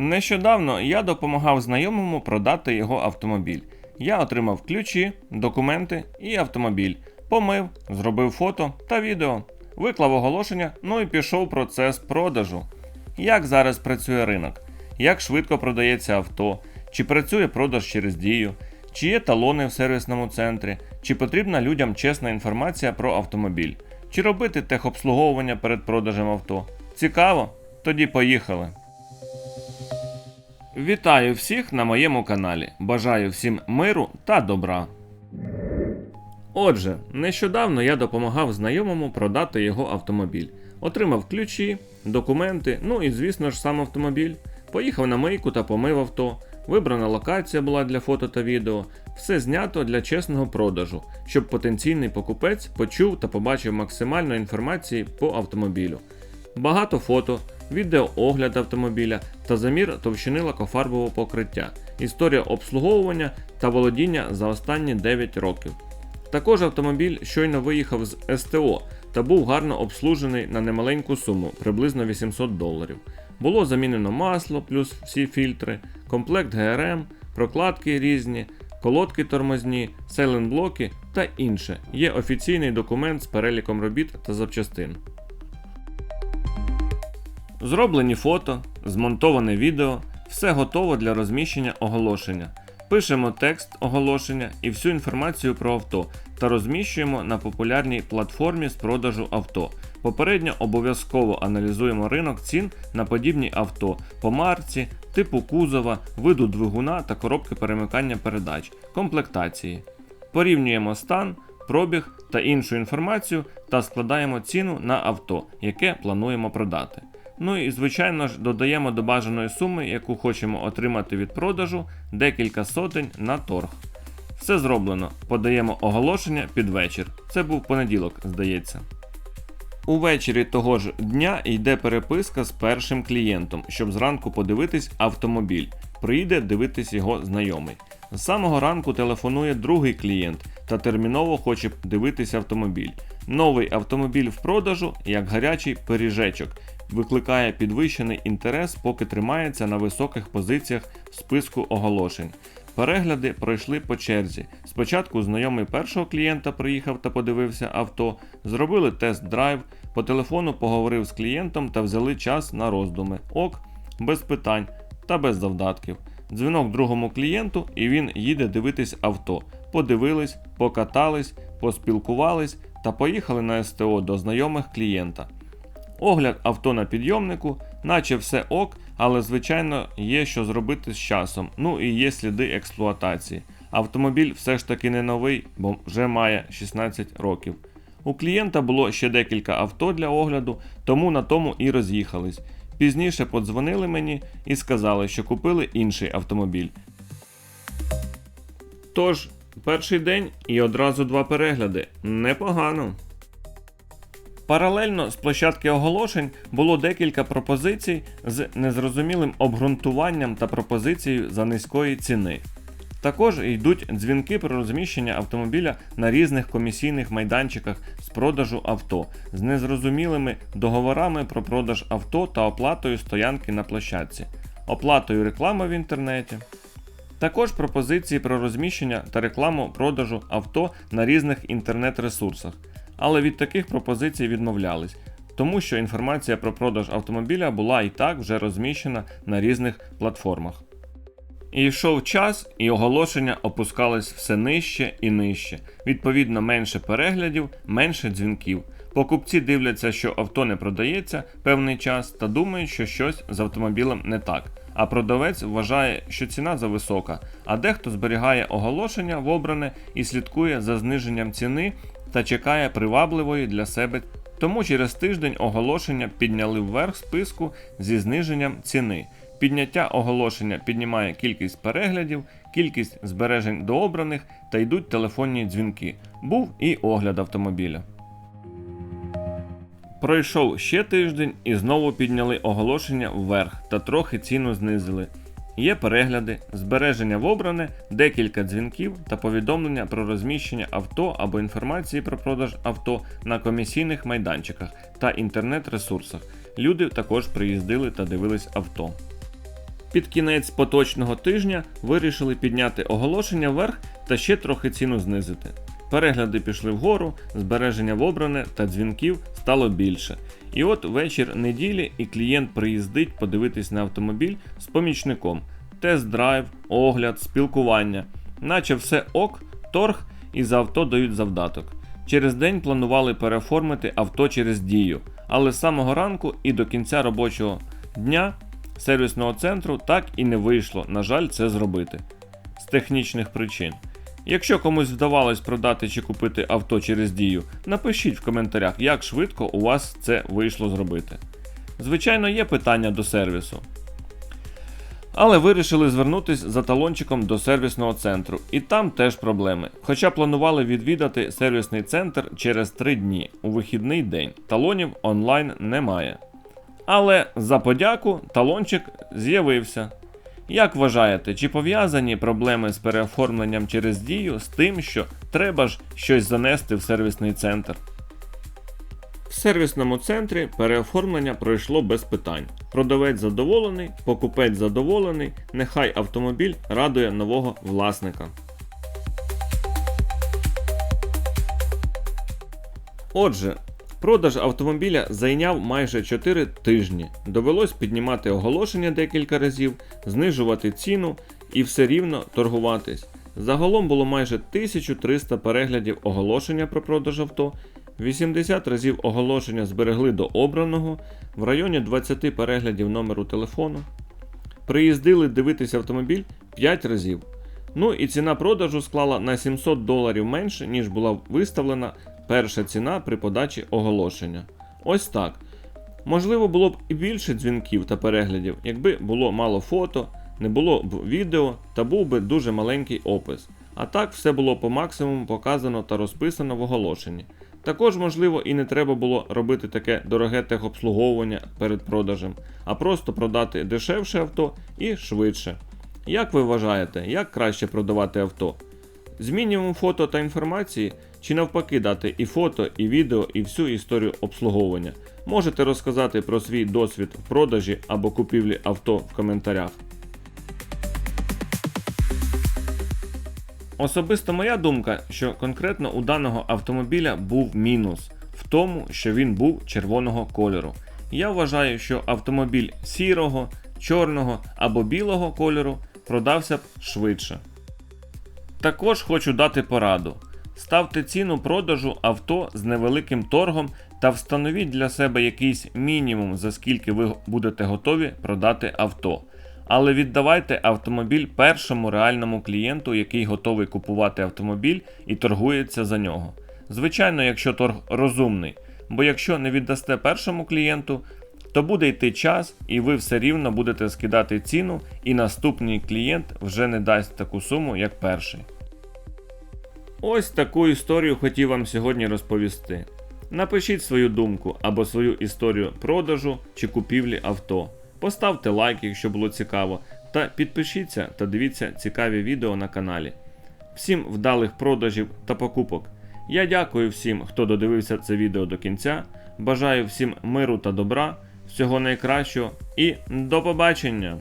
Нещодавно я допомагав знайомому продати його автомобіль. Я отримав ключі, документи і автомобіль, помив, зробив фото та відео, виклав оголошення, ну і пішов процес продажу. Як зараз працює ринок? Як швидко продається авто? Чи працює продаж через дію? Чи є талони в сервісному центрі? Чи потрібна людям чесна інформація про автомобіль? Чи робити техобслуговування перед продажем авто? Цікаво? Тоді поїхали. Вітаю всіх на моєму каналі. Бажаю всім миру та добра. Отже, нещодавно я допомагав знайомому продати його автомобіль. Отримав ключі, документи, ну і звісно ж сам автомобіль. Поїхав на мийку та помив авто. Вибрана локація була для фото та відео. Все знято для чесного продажу, щоб потенційний покупець почув та побачив максимально інформації по автомобілю. Багато фото, відеоогляд автомобіля та замір товщини лакофарбового покриття, історія обслуговування та володіння за останні 9 років. Також автомобіль щойно виїхав з СТО та був гарно обслужений на немаленьку суму, приблизно 800 доларів. Було замінено масло плюс всі фільтри, комплект ГРМ, прокладки різні, колодки тормозні, сейленблоки та інше. Є офіційний документ з переліком робіт та запчастин. Зроблені фото, змонтоване відео, все готово для розміщення оголошення. Пишемо текст оголошення і всю інформацію про авто та розміщуємо на популярній платформі з продажу авто. Попередньо обов'язково аналізуємо ринок цін на подібні авто по марці, типу кузова, виду двигуна та коробки перемикання передач, комплектації. Порівнюємо стан, пробіг та іншу інформацію та складаємо ціну на авто, яке плануємо продати. Ну і звичайно ж додаємо до бажаної суми, яку хочемо отримати від продажу, декілька сотень на торг. Все зроблено. Подаємо оголошення під вечір. Це був понеділок, здається. Увечері того ж дня йде переписка з першим клієнтом, щоб зранку подивитись автомобіль. Прийде дивитись його знайомий. З самого ранку телефонує другий клієнт та терміново хоче дивитись автомобіль. Новий автомобіль в продажу як гарячий пиріжечок. Викликає підвищений інтерес, поки тримається на високих позиціях в списку оголошень. Перегляди пройшли по черзі. Спочатку знайомий першого клієнта приїхав та подивився авто, зробили тест-драйв, по телефону поговорив з клієнтом та взяли час на роздуми. Ок, без питань та без завдатків. Дзвінок другому клієнту, і він їде дивитись авто. Подивились, покатались, поспілкувались та поїхали на СТО до знайомих клієнта. Огляд авто на підйомнику, наче все ок, але звичайно є що зробити з часом, ну і є сліди експлуатації. Автомобіль все ж таки не новий, бо вже має 16 років. У клієнта було ще декілька авто для огляду, тому на тому і роз'їхались. Пізніше подзвонили мені і сказали, що купили інший автомобіль. Тож, перший день і одразу два перегляди. Непогано. Паралельно з площадки оголошень було декілька пропозицій з незрозумілим обґрунтуванням та пропозицією за низької ціни. Також йдуть дзвінки про розміщення автомобіля на різних комісійних майданчиках з продажу авто з незрозумілими договорами про продаж авто та оплатою стоянки на площадці, оплатою реклами в інтернеті. Також пропозиції про розміщення та рекламу продажу авто на різних інтернет-ресурсах. Але від таких пропозицій відмовлялись, тому що інформація про продаж автомобіля була і так вже розміщена на різних платформах. І йшов час, і оголошення опускались все нижче і нижче. Відповідно, менше переглядів, менше дзвінків. Покупці дивляться, що авто не продається певний час та думають, що щось з автомобілем не так. А продавець вважає, що ціна зависока, а дехто зберігає оголошення в обране і слідкує за зниженням ціни та чекає привабливої для себе. Тому через тиждень оголошення підняли вверх списку зі зниженням ціни. Підняття оголошення піднімає кількість переглядів, кількість збережень до обраних та йдуть телефонні дзвінки. Був і огляд автомобіля. Пройшов ще тиждень і знову підняли оголошення вверх та трохи ціну знизили. Є перегляди, збереження в обране, декілька дзвінків та повідомлення про розміщення авто або інформації про продаж авто на комісійних майданчиках та інтернет-ресурсах. Люди також приїздили та дивились авто. Під кінець поточного тижня вирішили підняти оголошення вверх та ще трохи ціну знизити. Перегляди пішли вгору, збереження в обране та дзвінків стало більше. І от вечір неділі і клієнт приїздить подивитись на автомобіль з помічником. Тест-драйв, огляд, спілкування. Наче все ок, торг і за авто дають завдаток. Через день планували переоформити авто через дію, але з самого ранку і до кінця робочого дня сервісного центру так і не вийшло, на жаль, це зробити з технічних причин. Якщо комусь вдавалось продати чи купити авто через дію, напишіть в коментарях, як швидко у вас це вийшло зробити. Звичайно, є питання до сервісу. Але вирішили звернутися за талончиком до сервісного центру, і там теж проблеми. Хоча планували відвідати сервісний центр через 3 дні у вихідний день. Талонів онлайн немає. Але за подяку талончик з'явився. Як вважаєте, чи пов'язані проблеми з переоформленням через дію з тим, що треба ж щось занести в сервісний центр? В сервісному центрі переоформлення пройшло без питань. Продавець задоволений, покупець задоволений, нехай автомобіль радує нового власника. Отже, продаж автомобіля зайняв майже 4 тижні. Довелось піднімати оголошення декілька разів, знижувати ціну і все рівно торгуватись. Загалом було майже 1300 переглядів оголошення про продаж авто, 80 разів оголошення зберегли до обраного, в районі 20 переглядів номеру телефону. Приїздили дивитися автомобіль 5 разів. Ну і ціна продажу склала на 700 доларів менше, ніж була виставлена перша ціна при подачі оголошення. Ось так. Можливо, було б і більше дзвінків та переглядів, якби було мало фото, не було б відео та був би дуже маленький опис. А так все було по максимуму показано та розписано в оголошенні. Також, можливо, і не треба було робити таке дороге техобслуговування перед продажем, а просто продати дешевше авто і швидше. Як ви вважаєте, як краще продавати авто? З мінімум фото та інформації, чи навпаки дати і фото, і відео, і всю історію обслуговування? Можете розказати про свій досвід в продажі або купівлі авто в коментарях. Особисто моя думка, що конкретно у даного автомобіля був мінус в тому, що він був червоного кольору. Я вважаю, що автомобіль сірого, чорного або білого кольору продався б швидше. Також хочу дати пораду. Ставте ціну продажу авто з невеликим торгом та встановіть для себе якийсь мінімум, за скільки ви будете готові продати авто. Але віддавайте автомобіль першому реальному клієнту, який готовий купувати автомобіль і торгується за нього. Звичайно, якщо торг розумний, бо якщо не віддасте першому клієнту, то буде йти час, і ви все рівно будете скидати ціну, і наступний клієнт вже не дасть таку суму, як перший. Ось таку історію хотів вам сьогодні розповісти. Напишіть свою думку або свою історію продажу чи купівлі авто. Поставте лайк, якщо було цікаво, та підпишіться та дивіться цікаві відео на каналі. Всім вдалих продажів та покупок. Я дякую всім, хто додивився це відео до кінця. Бажаю всім миру та добра, всього найкращого і до побачення!